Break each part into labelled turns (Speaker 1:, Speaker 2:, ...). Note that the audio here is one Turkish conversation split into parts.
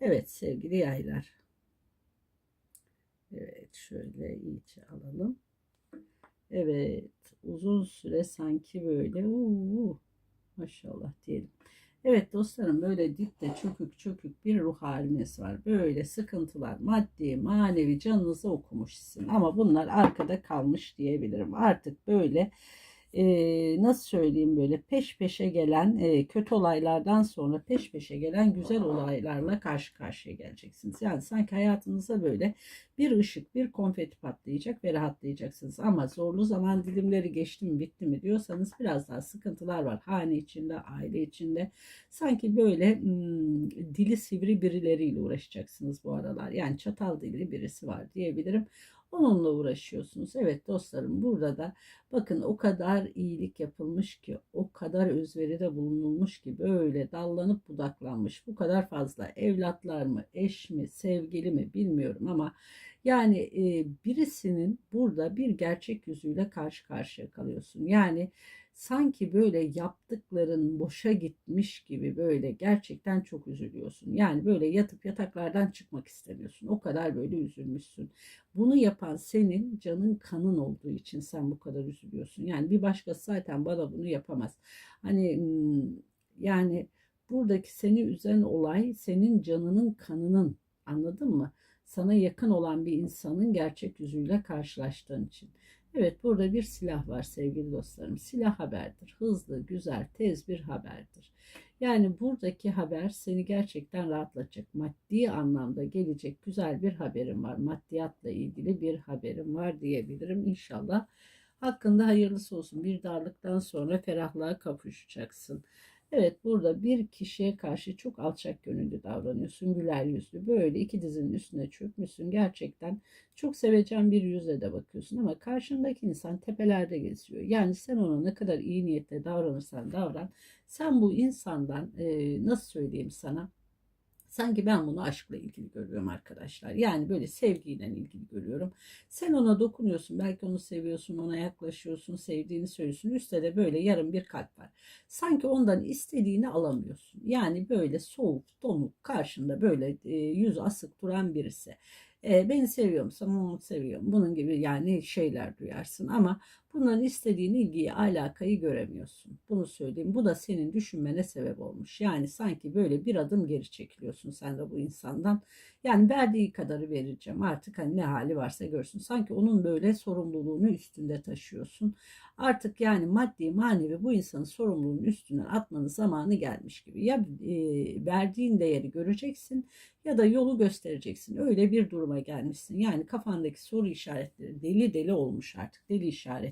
Speaker 1: Evet sevgili yaylar. Evet şöyle iyice alalım. Evet uzun süre sanki böyle uu, maşallah diyelim. Evet dostlarım böyle dipte çökük çökük bir ruh haliniz var. Böyle sıkıntılar maddi manevi canınızı okumuş sizin. Ama bunlar arkada kalmış diyebilirim. Artık böyle e, nasıl söyleyeyim böyle peş peşe gelen e, kötü olaylardan sonra peş peşe gelen güzel olaylarla karşı karşıya geleceksiniz. Yani sanki hayatınıza böyle bir ışık, bir konfeti patlayacak ve rahatlayacaksınız. Ama zorlu zaman dilimleri geçti mi, bitti mi diyorsanız biraz daha sıkıntılar var. Hane içinde, aile içinde. Sanki böyle hmm, dili sivri birileriyle uğraşacaksınız bu aralar. Yani çatal dilli birisi var diyebilirim. Onunla uğraşıyorsunuz. Evet dostlarım burada da bakın o kadar iyilik yapılmış ki o kadar özveride bulunulmuş ki böyle dallanıp budaklanmış bu kadar fazla evlatlar mı eş mi sevgili mi bilmiyorum ama yani e, birisinin burada bir gerçek yüzüyle karşı karşıya kalıyorsun. Yani sanki böyle yaptıkların boşa gitmiş gibi böyle gerçekten çok üzülüyorsun. Yani böyle yatıp yataklardan çıkmak istemiyorsun. O kadar böyle üzülmüşsün. Bunu yapan senin canın kanın olduğu için sen bu kadar üzülüyorsun. Yani bir başkası zaten bana bunu yapamaz. Hani yani buradaki seni üzen olay senin canının kanının anladın mı? Sana yakın olan bir insanın gerçek yüzüyle karşılaştığın için. Evet burada bir silah var sevgili dostlarım. Silah haberdir. Hızlı, güzel, tez bir haberdir. Yani buradaki haber seni gerçekten rahatlatacak. Maddi anlamda gelecek güzel bir haberim var. Maddiyatla ilgili bir haberim var diyebilirim. İnşallah hakkında hayırlısı olsun. Bir darlıktan sonra ferahlığa kavuşacaksın. Evet burada bir kişiye karşı çok alçak gönüllü davranıyorsun. Güler yüzlü. Böyle iki dizinin üstüne çökmüşsün. Gerçekten çok sevecen bir yüzle de bakıyorsun. Ama karşındaki insan tepelerde geziyor. Yani sen ona ne kadar iyi niyetle davranırsan davran. Sen bu insandan e, nasıl söyleyeyim sana Sanki ben bunu aşkla ilgili görüyorum arkadaşlar. Yani böyle sevgiyle ilgili görüyorum. Sen ona dokunuyorsun. Belki onu seviyorsun, ona yaklaşıyorsun, sevdiğini söylüyorsun. Üstte de böyle yarım bir kalp var. Sanki ondan istediğini alamıyorsun. Yani böyle soğuk, donuk, karşında böyle e, yüz asık duran birisi. E, beni seviyor musun? Onu seviyorum. Bunun gibi yani şeyler duyarsın ama bunların istediğin ilgiyi, alakayı göremiyorsun. Bunu söyleyeyim. Bu da senin düşünmene sebep olmuş. Yani sanki böyle bir adım geri çekiliyorsun sen de bu insandan. Yani verdiği kadarı vereceğim. Artık hani ne hali varsa görsün. Sanki onun böyle sorumluluğunu üstünde taşıyorsun. Artık yani maddi manevi bu insanın sorumluluğunu üstüne atmanın zamanı gelmiş gibi. Ya e, verdiğin değeri göreceksin ya da yolu göstereceksin. Öyle bir duruma gelmişsin. Yani kafandaki soru işaretleri deli deli olmuş artık. Deli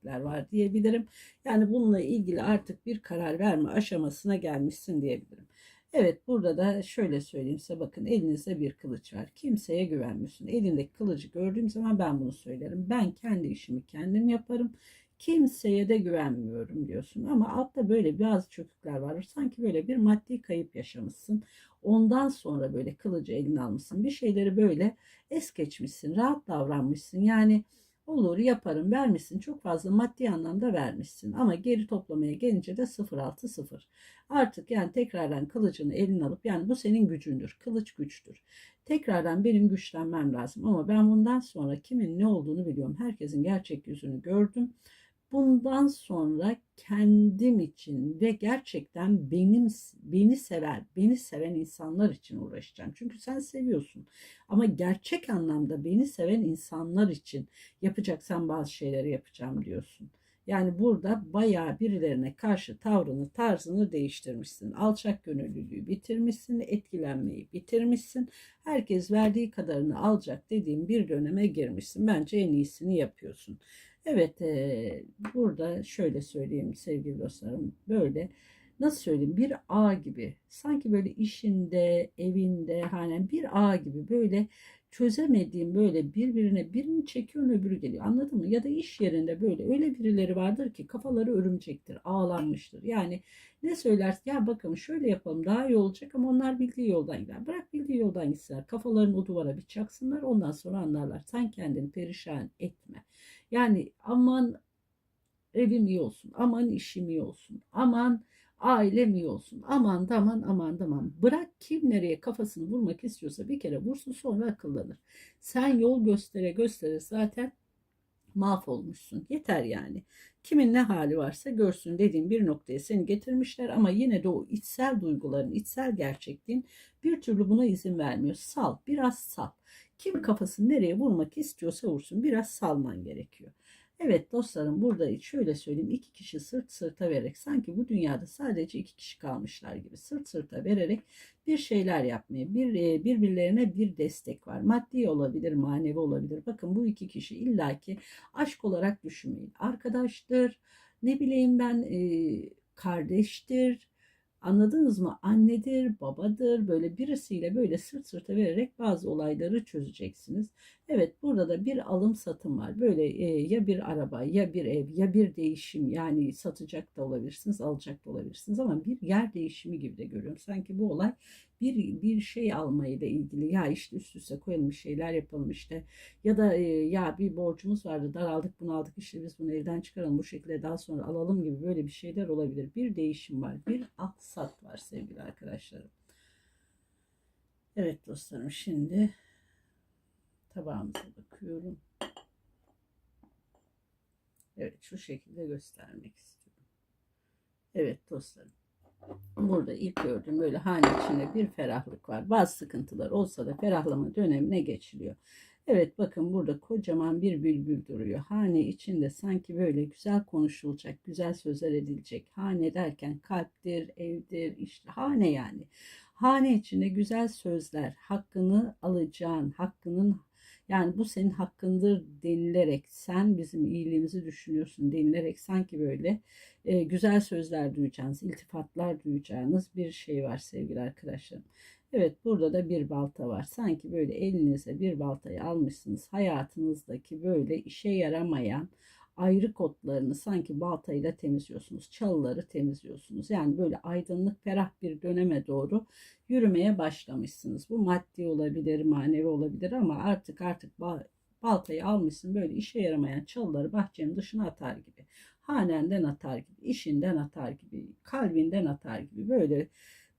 Speaker 1: işaretler var diyebilirim. Yani bununla ilgili artık bir karar verme aşamasına gelmişsin diyebilirim. Evet burada da şöyle söyleyeyim size bakın elinizde bir kılıç var. Kimseye güvenmiyorsun. Elindeki kılıcı gördüğüm zaman ben bunu söylerim. Ben kendi işimi kendim yaparım. Kimseye de güvenmiyorum diyorsun ama altta böyle bazı çökükler var. Sanki böyle bir maddi kayıp yaşamışsın. Ondan sonra böyle kılıcı eline almışsın. Bir şeyleri böyle es geçmişsin. Rahat davranmışsın. Yani olur yaparım vermişsin. Çok fazla maddi anlamda vermişsin. Ama geri toplamaya gelince de 0-6-0. Artık yani tekrardan kılıcını eline alıp yani bu senin gücündür. Kılıç güçtür. Tekrardan benim güçlenmem lazım. Ama ben bundan sonra kimin ne olduğunu biliyorum. Herkesin gerçek yüzünü gördüm bundan sonra kendim için ve gerçekten benim beni sever, beni seven insanlar için uğraşacağım. Çünkü sen seviyorsun. Ama gerçek anlamda beni seven insanlar için yapacaksan bazı şeyleri yapacağım diyorsun. Yani burada bayağı birilerine karşı tavrını, tarzını değiştirmişsin. Alçak gönüllülüğü bitirmişsin, etkilenmeyi bitirmişsin. Herkes verdiği kadarını alacak dediğim bir döneme girmişsin. Bence en iyisini yapıyorsun. Evet e, burada şöyle söyleyeyim sevgili dostlarım böyle nasıl söyleyeyim bir ağ gibi sanki böyle işinde evinde hani bir ağ gibi böyle çözemediğim böyle birbirine birini çekiyor öbürü geliyor anladın mı? Ya da iş yerinde böyle öyle birileri vardır ki kafaları örümcektir ağlanmıştır. Yani ne söylersin? Ya bakın şöyle yapalım daha iyi olacak ama onlar bildiği yoldan gider. Bırak bildiği yoldan gitsinler kafalarını o duvara bir çaksınlar ondan sonra anlarlar. Sen kendini perişan etme yani aman evim iyi olsun aman işim iyi olsun aman ailem iyi olsun. Aman da aman aman da aman. Bırak kim nereye kafasını vurmak istiyorsa bir kere vursun sonra akıllanır. Sen yol göstere göstere zaten mahvolmuşsun. Yeter yani. Kimin ne hali varsa görsün dediğim bir noktaya seni getirmişler ama yine de o içsel duyguların, içsel gerçekliğin bir türlü buna izin vermiyor. Sal, biraz sal. Kim kafasını nereye vurmak istiyorsa vursun. Biraz salman gerekiyor. Evet dostlarım burada şöyle söyleyeyim iki kişi sırt sırta vererek sanki bu dünyada sadece iki kişi kalmışlar gibi sırt sırta vererek bir şeyler yapmaya bir e, birbirlerine bir destek var. Maddi olabilir manevi olabilir. Bakın bu iki kişi illaki aşk olarak düşünmeyin. Arkadaştır ne bileyim ben e, kardeştir Anladınız mı? Annedir, babadır, böyle birisiyle böyle sırt sırta vererek bazı olayları çözeceksiniz. Evet, burada da bir alım satım var. Böyle e, ya bir araba, ya bir ev, ya bir değişim. Yani satacak da olabilirsiniz, alacak da olabilirsiniz ama bir yer değişimi gibi de görüyorum. Sanki bu olay bir bir şey almayla ilgili ya işte üst üste koyalım şeyler yapalım işte ya da e, ya bir borcumuz vardı daraldık bunu aldık işte biz bunu evden çıkaralım bu şekilde daha sonra alalım gibi böyle bir şeyler olabilir. Bir değişim var bir aksat var sevgili arkadaşlarım. Evet dostlarım şimdi tabağımıza bakıyorum. Evet şu şekilde göstermek istiyorum. Evet dostlarım. Burada ilk gördüğüm böyle hane içinde bir ferahlık var. Bazı sıkıntılar olsa da ferahlama dönemine geçiliyor. Evet bakın burada kocaman bir bülbül duruyor. Hane içinde sanki böyle güzel konuşulacak, güzel sözler edilecek. Hane derken kalptir, evdir, işte hane yani. Hane içinde güzel sözler, hakkını alacağın, hakkının yani bu senin hakkındır denilerek sen bizim iyiliğimizi düşünüyorsun denilerek sanki böyle e, güzel sözler duyacağınız, iltifatlar duyacağınız bir şey var sevgili arkadaşlarım. Evet burada da bir balta var. Sanki böyle elinize bir baltayı almışsınız. Hayatınızdaki böyle işe yaramayan ayrı kotlarını sanki baltayla temizliyorsunuz. Çalıları temizliyorsunuz. Yani böyle aydınlık ferah bir döneme doğru yürümeye başlamışsınız. Bu maddi olabilir, manevi olabilir ama artık artık baltayı almışsın böyle işe yaramayan çalıları bahçenin dışına atar gibi. Hanenden atar gibi, işinden atar gibi, kalbinden atar gibi böyle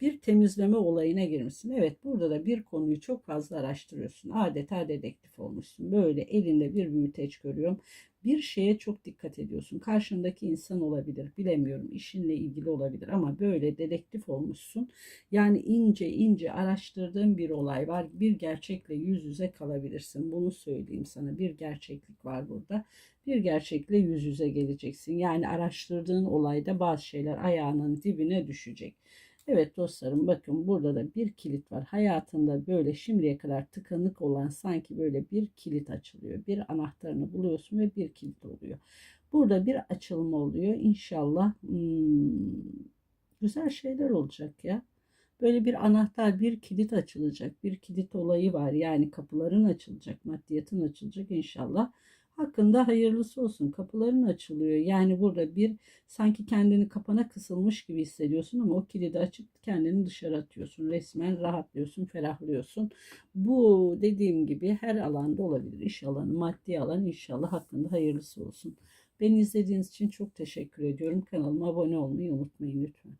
Speaker 1: bir temizleme olayına girmişsin. Evet burada da bir konuyu çok fazla araştırıyorsun. Adeta dedektif olmuşsun. Böyle elinde bir büyüteç görüyorum. Bir şeye çok dikkat ediyorsun. Karşındaki insan olabilir. Bilemiyorum. işinle ilgili olabilir ama böyle dedektif olmuşsun. Yani ince ince araştırdığın bir olay var. Bir gerçekle yüz yüze kalabilirsin. Bunu söyleyeyim sana. Bir gerçeklik var burada. Bir gerçekle yüz yüze geleceksin. Yani araştırdığın olayda bazı şeyler ayağının dibine düşecek. Evet dostlarım bakın burada da bir kilit var. Hayatında böyle şimdiye kadar tıkanık olan sanki böyle bir kilit açılıyor. Bir anahtarını buluyorsun ve bir kilit oluyor. Burada bir açılma oluyor. İnşallah hmm, güzel şeyler olacak ya. Böyle bir anahtar, bir kilit açılacak. Bir kilit olayı var. Yani kapıların açılacak, maddiyatın açılacak inşallah hakkında hayırlısı olsun. Kapıların açılıyor. Yani burada bir sanki kendini kapana kısılmış gibi hissediyorsun ama o kilidi açıp kendini dışarı atıyorsun. Resmen rahatlıyorsun, ferahlıyorsun. Bu dediğim gibi her alanda olabilir. İş alanı, maddi alan inşallah hakkında hayırlısı olsun. Beni izlediğiniz için çok teşekkür ediyorum. Kanalıma abone olmayı unutmayın lütfen.